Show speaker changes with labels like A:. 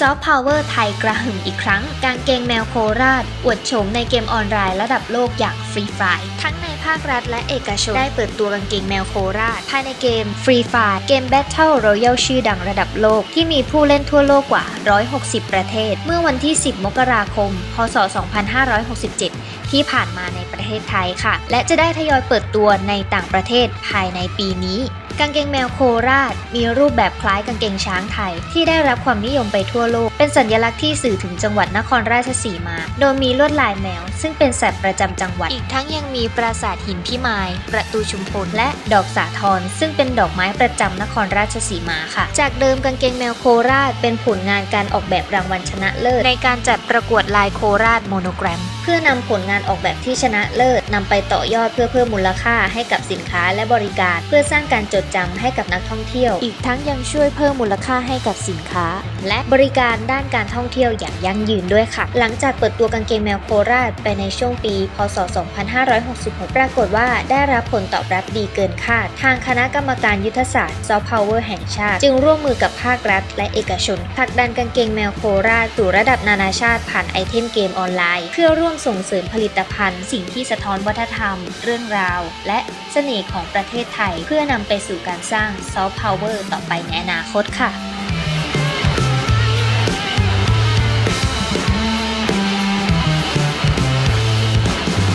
A: ซอฟต์พาวเวอร์ไทยกระหึ่มอีกครั้ง การเกงแมวโคราช อวดโฉมในเกมออนไลน์ระดับโลกอย่าง ฟรีไฟทั้งในภาครัฐและเอกชน ได้เปิดตัวกางเกงแมวโคราช ภายในเกมฟรีไฟเกม Battle Royale ชื่อดังระดับโลก ที่มีผู้เล่นทั่วโลกกว่า 160 ประเทศ เมื่อวันที่ 10 มกราคม พศ 2567 ที่ผ่านมาในประเทศไทยค่ะ และจะได้ทยอยเปิดตัวในต่างประเทศภายในปีนี้กางเกงแมวโคราช มีรูปแบบคล้ายกางเกงช้างไทย ที่ได้รับความนิยมไปทั่วโลก เป็นสัญลักษณ์ที่สื่อถึงจังหวัดนครราชสีมา โดยมีลวดลายแมว ซึ่งเป็นสัตว์ประจำจังหวัด อีกทั้งยังมีปราสาทหินพิมาย ประตูชุมพล และดอกสาทรซึ่งเป็นดอกไม้ประจำนครราชสีมาค่ะ จากเดิมกางเกงแมวโคราช เป็นผลงานการออกแบบรางวัลชนะเลิศ ในการจัดประกวดลายโคราชโมโนแกรม เพื่อนำผลงานออกแบบที่ชนะเลิศนำไปต่อยอดเพื่อเพิ่มมูลค่าให้กับสินค้าและบริการ เพื่อสร้างการจดจำให้กับนักท่องเที่ยว อีกทั้งยังช่วยเพิ่มมูลค่าให้กับสินค้า และบริการด้านการท่องเที่ยวอย่างยั่งยืนด้วยค่ะ หลังจากเปิดตัวกางเกงแมวโคราชไปในช่วงปี พศ2566 ปรากฏว่าได้รับผลตอบรับดีเกินคาด ทางคณะกรรมการยุทธศาสตร์ซอฟต์พาวเวอร์แห่งชาติ จึงร่วมมือกับภาครัฐ และเอกชนผลักดันกางเกงแมวโคราชสู่ระดับนานาชาติผ่านไอเทมเกมออนไลน์ เพื่อร่วมส่งเสริมผลิตภัณฑ์ สิ่งที่สะท้อนวัฒนธรรม เรื่องราว และเสน่ห์ของประเทศไทย เพื่อนำไปสู่การสร้างซอฟต์พาวเวอร์ต่อไปในอนาคตค่ะ